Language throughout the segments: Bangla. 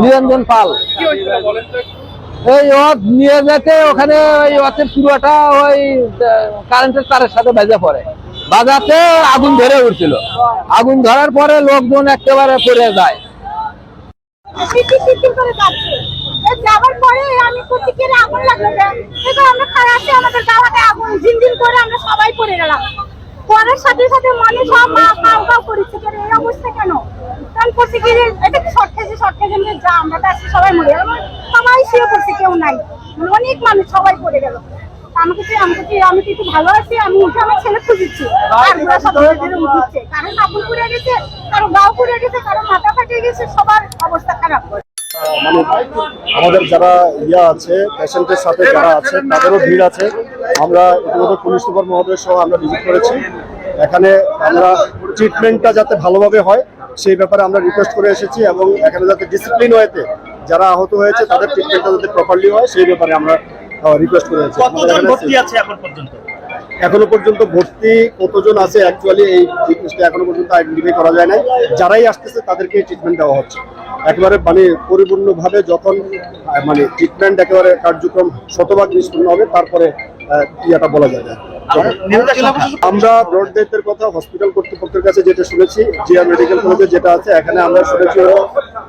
নিরঞ্জন পাল। এই ওয়াত নিয়ে যেতে ওখানে ওই ওয়াতের পুরোটা ওই কারেন্টের তারের সাথে বাজা পড়ে। বাজাতে আগুন ধরে উঠছিল। আগুন ধরার পরে লোকজন একেবারে পড়ে যায়। টিটির টিটির করে যাচ্ছে যাওয়ার পরে আমি আগুন লাগল এবার আমরা আছি আমাদের গাওয়াতে আগুন ঝিনঝিন করে আমরা সবাই পড়ে গেলাম। পরের সাথে সাথে মানে সব মা কাউ কাউ করেছে কেন এই অবস্থা কেন? কারণ করছি কি এটা কি শর্ট খেয়েছে শর্ট খেয়েছে যা আমরা তো আজকে সবাই মরে গেলাম সবাই শুয়ে পড়ছে কেউ নাই। মানে অনেক মানুষ সবাই পড়ে গেল। আমাকে কি আমাকে কি আমি কি ভালো আছি? আমি উঠে আমার ছেলে খুঁজেছি। আর ওরা সব ধীরে ধীরে উঠছে। কারও কাপড় পুড়ে গেছে কারও গাও পুড়ে গেছে কারও মাথা ফাটে গেছে সবার অবস্থা মানে আমাদের যারা ইয়া আছে পেশেন্টের সাথে যারা আছে তাদেরও ভিড় আছে। আমরা ইতিমধ্যে পুলিশ সুপার মহোদয় সহ আমরা ভিজিট করেছি। এখানে আমরা ট্রিটমেন্টটা যাতে ভালোভাবে হয় সেই ব্যাপারে আমরা রিকোয়েস্ট করে এসেছি এবং এখানে যাতে ডিসিপ্লিন ওয়েতে যারা আহত হয়েছে তাদের ট্রিটমেন্টটা যাতে প্রপারলি হয় সেই ব্যাপারে আমরা রিকোয়েস্ট করে এসেছি। এখানে পর্যন্ত? ভর্তি কতজন আছে অ্যাকচুয়ালি এই জিনিসটা এখনও পর্যন্ত আইডেন্টিফাই করা যায় নাই। যারাই আসতেছে তাদেরকে ট্রিটমেন্ট দেওয়া হচ্ছে। একেবারে মানে পরিপূর্ণভাবে যখন মানে ট্রিটমেন্ট একেবারে কার্যক্রম শতভাগ নিষ্পন্ন হবে তারপরে ইয়াটা বলা যাবে। আমরা ব্রড ডেথের কথা হসপিটাল কর্তৃপক্ষের কাছে যেটা শুনেছি জিয়া মেডিকেল কলেজে যেটা আছে এখানে আমরা শুনেছি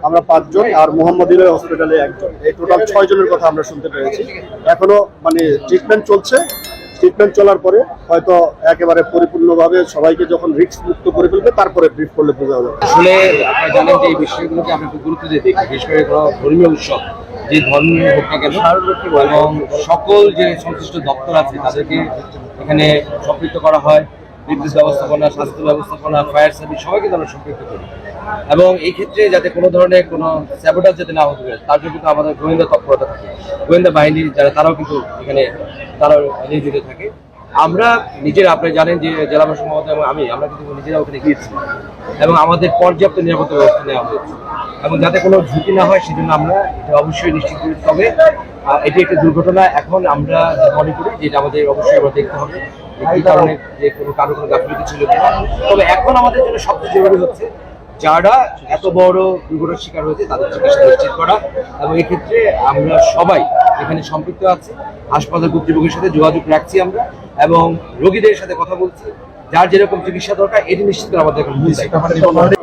আমরা পাঁচজন আর মোহাম্মদিনের হসপিটালে একজন। এই টোটাল ছয় জনের কথা আমরা শুনতে পেরেছি। এখনও মানে ট্রিটমেন্ট চলছে ট্রিটমেন্ট চলার পরে হয়তো একেবারে পরিপূর্ণভাবে সবাইকে যখন রিস্ক মুক্ত করে ফেলবে, তারপরে ব্রিফ করলে বোঝা যাবে। আসলে আপনারা জানেন যে এই বিষয়গুলোকে আমরা খুব গুরুত্ব দিয়ে দেখি, বিশেষ করে ধর্মীয় উৎসব, যে ধর্মীয় হোক না কেন, এবং সকল যে সংশ্লিষ্ট দপ্তর আছে, তাদেরকে এখানে সম্পৃক্ত করা হয় বিদ্যুৎ ব্যবস্থাপনা, স্বাস্থ্য ব্যবস্থাপনা ফায়ার সার্ভিস সবাইকে আমরা সম্পৃক্ত করি। এবং এই ক্ষেত্রে যাতে কোনো ধরনের কোনো স্যাবোটাস যাতে না হতে পারে, তার জন্য কিন্তু আমাদের গোয়েন্দা তৎপরতা থাকে। গোয়েন্দা বাহিনী যারা, তারাও কিন্তু এখানে তারা নিয়োজিত থাকে। আমরা নিজেরা, আপনি জানেন যে জেলা মহোদয় এবং আমি, আমরা কিন্তু নিজেরা ওখানে গিয়েছি। এবং আমাদের পর্যাপ্ত নিরাপত্তা ব্যবস্থা নেওয়া হয়েছে। এবং যাতে কোনো ঝুঁকি না হয়, সেজন্য আমরা এটা অবশ্যই নিশ্চিত করি। তবে এটি একটি দুর্ঘটনা। এখন আমরা মনে করি যে এটা আমাদের অবশ্যই আমরা দেখতে হবে এই কারণে যে কোনো কারও কোনো গাফিলতি ছিল কিনা। তবে এখন আমাদের জন্য সবচেয়ে জরুরি হচ্ছে যারা এত বড় দুর্ঘটনার শিকার হয়েছে, তাদের চিকিৎসা নিশ্চিত করা। এবং এক্ষেত্রে আমরা সবাই এখানে সম্পৃক্ত আছে। হাসপাতাল কর্তৃপক্ষের সাথে যোগাযোগ রাখছি আমরা। এবং রোগীদের সাথে কথা বলছি যার যেরকম চিকিৎসা দরকার এটি নিশ্চিত করা আমাদের মূল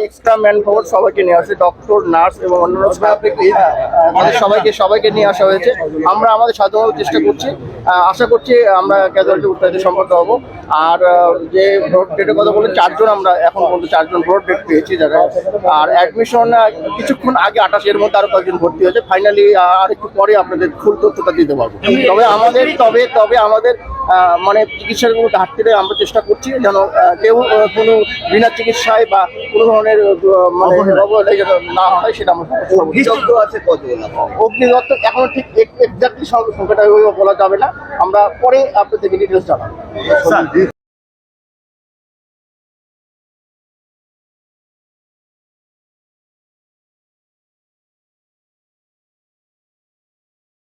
এক্সট্রা ম্যান পাওয়ার সবাইকে নিয়ে আসে ডক্টর নার্স এবং অন্যান্য staff আমাদের সবাইকে সবাইকে নিয়ে আসা হয়েছে। আমরা আমাদের সাধ্যমতো চেষ্টা করছি। আশা করছি আমরা ক্যাজুয়ালিটি উত্তরাধিক সম্পর্ক হব। আর যে ব্রড ডেটের কথা বলে চারজন আমরা এখন পর্যন্ত চারজন ব্রড ডেট পেয়েছি যারা। আর অ্যাডমিশন কিছুক্ষণ আগে আঠাশের মধ্যে আরও কয়েকজন ভর্তি হয়েছে। ফাইনালি আর একটু পরে আপনাদের ফুল তথ্যটা দিতে পারব। তবে আমাদের তবে তবে আমাদের মানে চিকিৎসার কোনো ঘাটতিতে আমরা চেষ্টা করছি যেন কেউ কোনো বিনা চিকিৎসায় বা কোনো ধরনের মানে অবহেলায়। যেন না হয় সেটা আমরা আছে অগ্নিদত্ত এখনও ঠিক এক্সাক্টলি সংখ্যাটা বলা যাবে না। আমরা পরে আপনাদেরকে ডিটেলস জানাব।